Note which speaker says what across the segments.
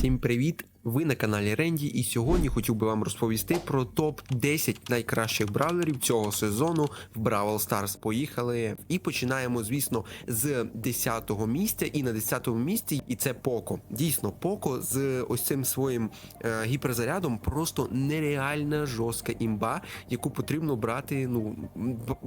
Speaker 1: Всім привіт! Ви на каналі Ренді, і сьогодні хотів би вам розповісти про топ 10 найкращих бравлерів цього сезону в Бравл Stars. Поїхали і починаємо, звісно, з 10-го місця. І на 10-му місці, і це Поко. Дійсно, Поко з ось цим своїм е, гіперзарядом просто нереальна жорстка імба, яку потрібно брати ну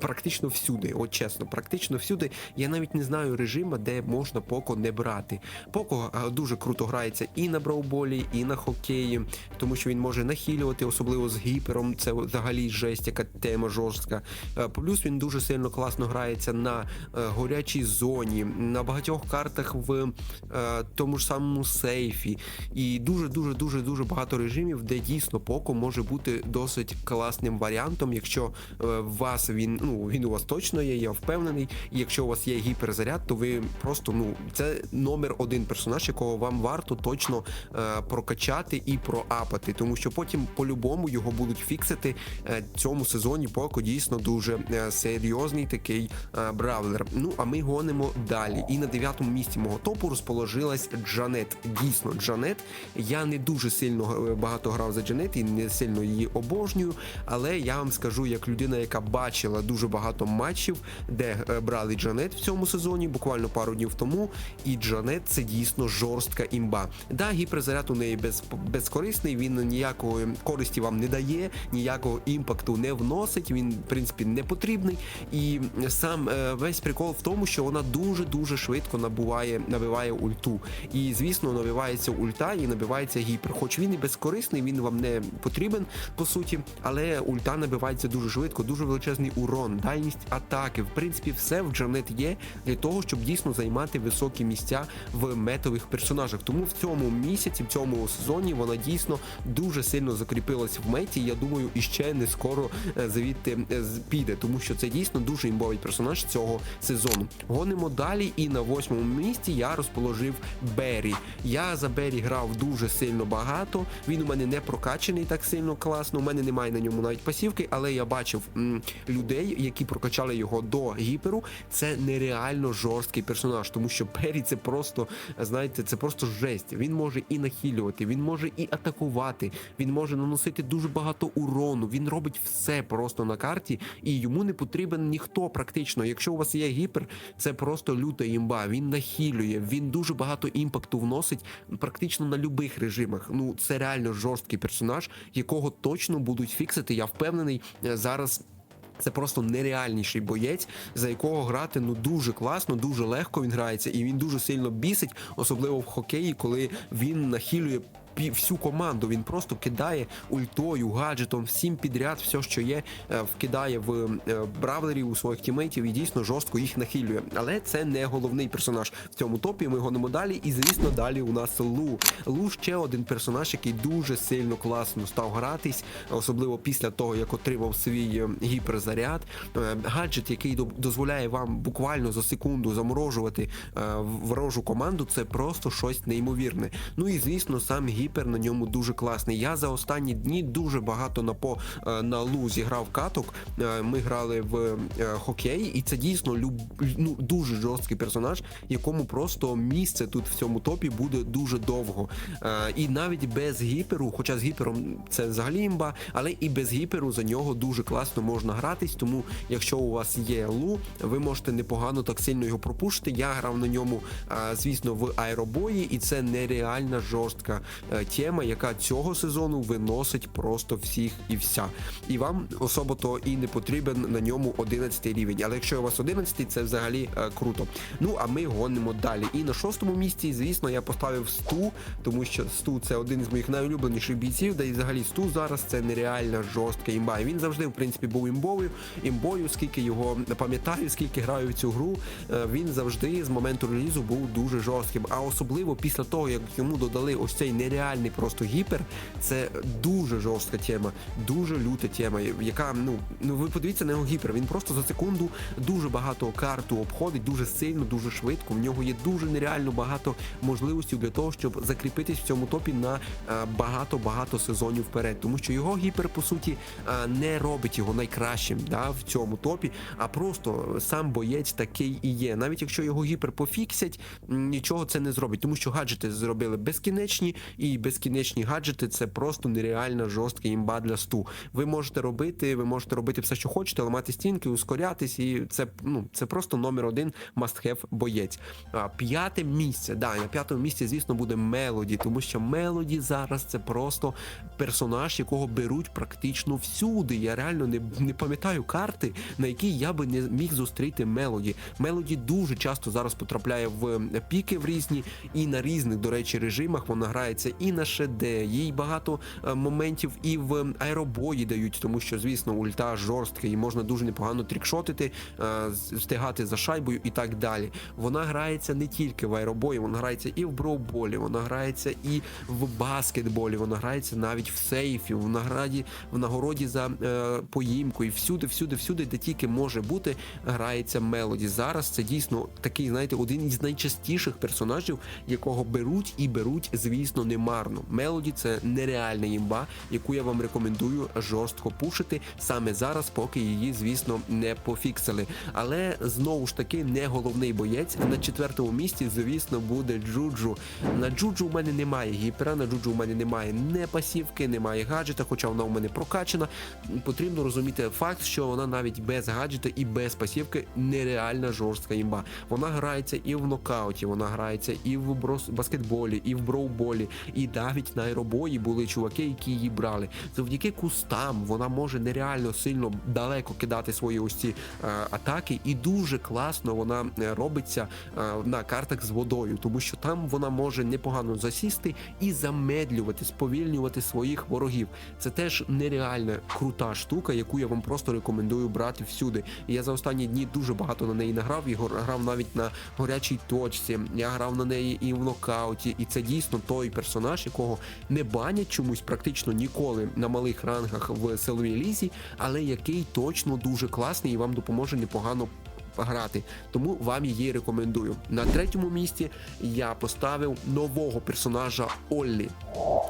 Speaker 1: практично всюди. От чесно, практично всюди. Я навіть не знаю режима, де можна Поко не брати. Поко е, дуже круто грається і на брауболі, і на хокеї, тому що він може нахилювати, особливо з гіпером. Це взагалі жесть, яка тема жорстка. Е, Плюс він дуже сильно класно грається на е, горячій зоні, на багатьох картах в е, тому ж самому сейфі. І дуже дуже дуже дуже багато режимів, де дійсно Поко може бути досить класним варіантом, якщо вас він ну він у вас точно є, я впевнений. І якщо у вас є гіперзаряд, то ви просто ну це номер один персонаж, якого вам варто точно е, прокачати і проапати, тому що потім по-любому його будуть фіксити е, цьому сезоні. Поко дійсно дуже е, серйозний такий е, бравлер. Ну а ми гонимо далі. І на дев'ятому місці мого топу розположилась Джанет. Дійсно, Джанет. Я не дуже сильно багато грав за Джанет і не сильно її обожнюю. Але я вам скажу, як людина, яка бачила дуже багато матчів, де брали Джанет в цьому сезоні, буквально пару днів тому. І Джанет це дійсно жорстка імба. Да, гіперзаряд у неї без, безкорисний, він ніякої користі вам не дає, ніякого імпакту не вносить. Він, в принципі, не потрібний. І сам е, весь прикол в тому, що вона дуже дуже швидко набуває, набиває ульту. І звісно, набивається ульта і набивається гіпер. Хоч він і безкорисний, він вам не потрібен по суті, але ульта набивається дуже швидко, дуже величезний урон, дальність атаки. В принципі, все в Джанет є для того, щоб дійсно займати високі місця в метових персонажах. Тому в цьому місяці, в цьому сезоні вона дійсно дуже сильно закріпилась в меті. Я думаю, і ще не скоро е, звідти е, піде, тому що це дійсно дуже імбовий персонаж цього сезону. Гонимо далі, і на восьмому місці я розположив Беррі. Я за Беррі грав дуже сильно багато. Він у мене не прокачаний так сильно класно. У мене немає на ньому навіть пасівки, але я бачив м, людей, які прокачали його до гіперу. Це нереально жорсткий персонаж, тому що Беррі це просто, знаєте, це просто жесть. Він може і нахилювати, він може і атакувати, він може наносити дуже багато урону. Він робить все просто на карті, і йому не потрібен ніхто практично. Якщо у вас є гіпер, це просто люта імба. Він нахилює, він дуже багато імпакту вносить практично на любих режимах. Ну це реально жорсткий персонаж, якого точно будуть фіксити. Я впевнений е, зараз. Це просто нереальніший боєць, за якого грати ну дуже класно, дуже легко він грається, і він дуже сильно бісить, особливо в хокеї, коли він нахилює всю команду. Він просто кидає ультою, гаджетом, всім підряд, все, що є, е, вкидає в е, бравлерів у своїх тімейтів і дійсно жорстко їх нахилює. Але це не головний персонаж в цьому топі. Ми гонимо далі. І звісно, далі у нас Лу. Лу ще один персонаж, який дуже сильно класно став гратись, особливо після того, як отримав свій е, гіперзаряд. Гаджет, який дозволяє вам буквально за секунду заморожувати ворожу команду, це просто щось неймовірне. Ну і звісно, сам гіпер на ньому дуже класний. Я за останні дні дуже багато на по е, на лу зіграв каток. Е, Ми грали в е, хокей, і це дійсно люб, ну, дуже жорсткий персонаж, якому просто місце тут в цьому топі буде дуже довго. І навіть без гіперу, хоча з гіпером це взагалі імба, але і без гіперу за нього дуже класно можна гратись. Тому, якщо у вас є лу, ви можете непогано так сильно його пропушити. Я грав на ньому, звісно, в аеробої, і це нереальна жорстка тема, яка цього сезону виносить просто всіх і вся. І вам особо то і не потрібен на ньому 11 рівень. Але якщо у вас 11, це взагалі е, круто. Ну а ми гонимо далі. І на шостому місці, звісно, я поставив сту, тому що сту це один з моїх найулюбленіших бійців, да і взагалі сту зараз це нереальна жорстка імба. І він завжди, в принципі, був імбовою, імбою, скільки його пам'ятаю, скільки граю в цю гру. е, Він завжди з моменту релізу був дуже жорстким. А особливо після того, як йому додали ось цей нереальний нереальний просто гіпер. Це дуже жорстка тема, дуже люта тема, яка ну ну ви подивіться на його гіпер. Він просто за секунду дуже багато карту обходить, дуже сильно, дуже швидко. В нього є дуже нереально багато можливостей для того, щоб закріпитись в цьому топі на багато багато сезонів вперед. Тому що його гіпер по суті не робить його найкращим да, в цьому топі, а просто сам боєць такий і є. Навіть якщо його гіпер пофіксять, нічого це не зробить, тому що гаджети зробили безкінечні, і безкінечні гаджети це просто нереальна жорстка імба для сту. Ви можете робити, ви можете робити все, що хочете, ламати стінки, ускорятись, і це ну це просто номер один must-have боєць. А п'яте місце, да, на п'ятому місці, звісно, буде Мелоді, тому що Мелоді зараз це просто персонаж, якого беруть практично всюди. Я реально не, не пам'ятаю карти, на якій я би не міг зустріти Мелоді. Мелоді дуже часто зараз потрапляє в піки в різні і на різних, до речі, режимах. Вона грається і на ШД, їй багато е, моментів і в аеробої дають, тому що, звісно, ульта жорстка і можна дуже непогано трікшотити, е, встигати за шайбою і так далі. Вона грається не тільки в аеробої, вона грається і в броуболі, вона грається і в баскетболі, вона грається навіть в сейфі, в награді, в нагороді за е, поїмку, і всюди, всюди, всюди, де тільки може бути, грається мелоді. Зараз це дійсно такий, знаєте, один із найчастіших персонажів, якого беруть і беруть, звісно, немарно. Мелоді це нереальна імба, яку я вам рекомендую жорстко пушити саме зараз, поки її, звісно, не пофіксили. Але знову ж таки не головний боєць. На четвертому місці, звісно, буде Джуджу. На Джуджу у мене немає гіпера, на Джуджу у мене немає не пасівки, немає гаджета, хоча вона у мене прокачана. Потрібно розуміти факт, що вона навіть без гаджета і без пасівки нереальна жорстка імба. Вона грається і в нокауті, вона грається і в баскетболі, і в броуболі, і навіть на аеробої були чуваки, які її брали. Завдяки кустам вона може нереально сильно далеко кидати свої ось ці е, атаки, і дуже класно вона е, робиться е, на картах з водою, тому що там вона може непогано засісти і замедлювати, сповільнювати своїх ворогів. Це теж нереальна крута штука, яку я вам просто рекомендую брати всюди. Я за останні дні дуже багато на неї награв. І грав навіть на горячій точці. Я грав на неї і в нокауті. І це дійсно той персонаж, якого не банять чомусь практично ніколи на малих рангах в силовій лізі, але який точно дуже класний і вам допоможе непогано грати. Тому вам її рекомендую. На третьому місці я поставив нового персонажа Оллі.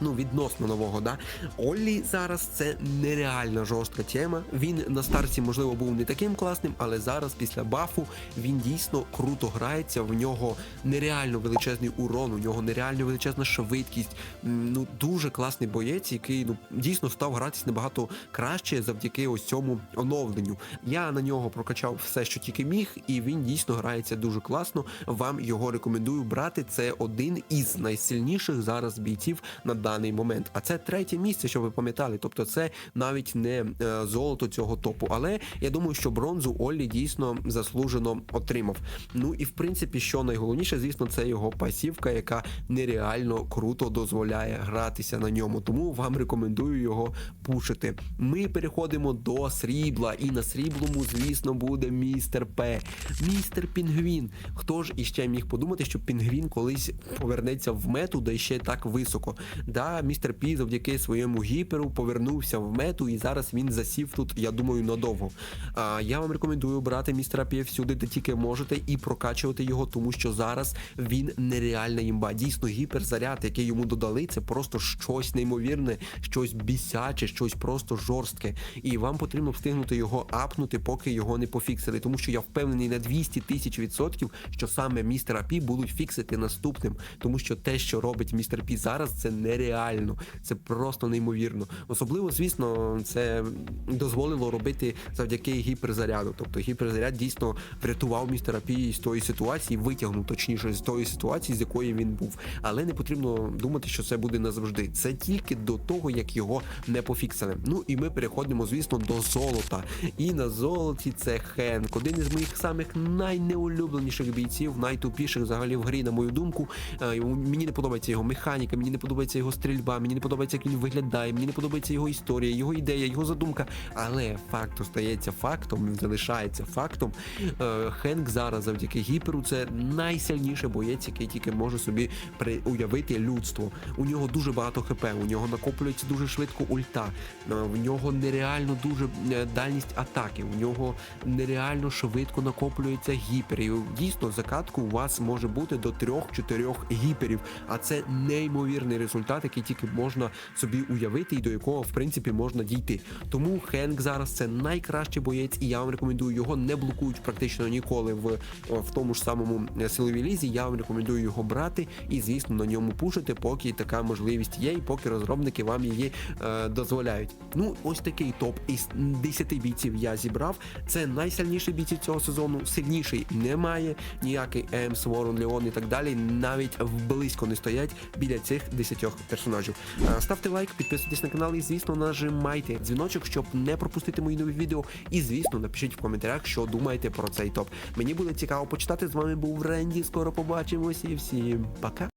Speaker 1: Ну, відносно нового, да. Оллі зараз це нереальна жорстка тема. Він на старті, можливо, був не таким класним, але зараз, після бафу, він дійсно круто грається. В нього нереально величезний урон, у нього нереально величезна швидкість. Ну, дуже класний боєць, який ну дійсно став гратись набагато краще завдяки ось цьому оновленню. Я на нього прокачав все, що тільки міг, і він дійсно грається дуже класно. Вам його рекомендую брати. Це один із найсильніших зараз бійців на даний момент. А це третє місце, що ви пам'ятали. Тобто, це навіть не е, золото цього топу. Але я думаю, що бронзу Оллі дійсно заслужено отримав. Ну і в принципі, що найголовніше, звісно, це його пасівка, яка нереально круто дозволяє гратися на ньому. Тому вам рекомендую його пушити. Ми переходимо до срібла, і на сріблому, звісно, буде містер П. Містер Пінгвін. Хто ж іще міг подумати, що Пінгвін колись повернеться в мету, да ще так високо. Да, містер Пі завдяки своєму гіперу повернувся в мету, і зараз він засів тут, я думаю, надовго. А я вам рекомендую брати містера Пі всюди, де тільки можете, і прокачувати його, тому що зараз він нереальна імба. Дійсно, гіперзаряд, який йому додали, це просто щось неймовірне, щось бісяче, щось просто жорстке. І вам потрібно встигнути його апнути, поки його не пофіксили. Тому що я впевнений на 200 тисяч відсотків, що саме містера Пі будуть фіксити наступним, тому що те, що робить містер Пі зараз, це нереально, це просто неймовірно. Особливо, звісно, це дозволило робити завдяки гіперзаряду. Тобто гіперзаряд дійсно врятував містера Пі з тої ситуації, витягнув точніше з тої ситуації, з якої він був. Але не потрібно думати, що це буде назавжди. Це тільки до того, як його не пофіксили. Ну і ми переходимо, звісно, до золота. І на золоті це Хенк, один із моїх самих найнеулюбленіших бійців, найтупіших взагалі в грі, на мою думку. Е, Мені не подобається його механіка, мені не подобається його стрільба, мені не подобається, як він виглядає, мені не подобається його історія, його ідея, його задумка. Але факт остається фактом, він залишається фактом. Е, Хенк зараз завдяки гіперу це найсильніший боєць, який тільки може собі уявити людство. У нього дуже багато хп, у нього накоплюється дуже швидко ульта, е, в нього нереально дуже дальність атаки, у нього нереально швидко накоплюється гіпер. І дійсно закатку у вас може бути до 3-4 гіперів, а це неймовірний результат, який тільки можна собі уявити і до якого в принципі можна дійти. Тому Хенк зараз це найкращий боєць, і я вам рекомендую його не блокують практично ніколи в, в тому ж самому силовій лізі. Я вам рекомендую його брати і, звісно, на ньому пушити, поки така можливість є, і поки розробники вам її е, дозволяють. Ну, ось такий топ із 10 бійців я зібрав. Це найсильніші бійці цього сезону. Сильніший немає. Ніякий Емс, Ворон, Леон і так далі. Навіть близько не стоять біля цих 10 персонажів. Е, Ставте лайк, підписуйтесь на канал і, звісно, нажимайте дзвіночок, щоб не пропустити мої нові відео. І, звісно, напишіть в коментарях, що думаєте про цей топ. Мені буде цікаво почитати. З вами був Ренді. Скоро побачимось і всім пока.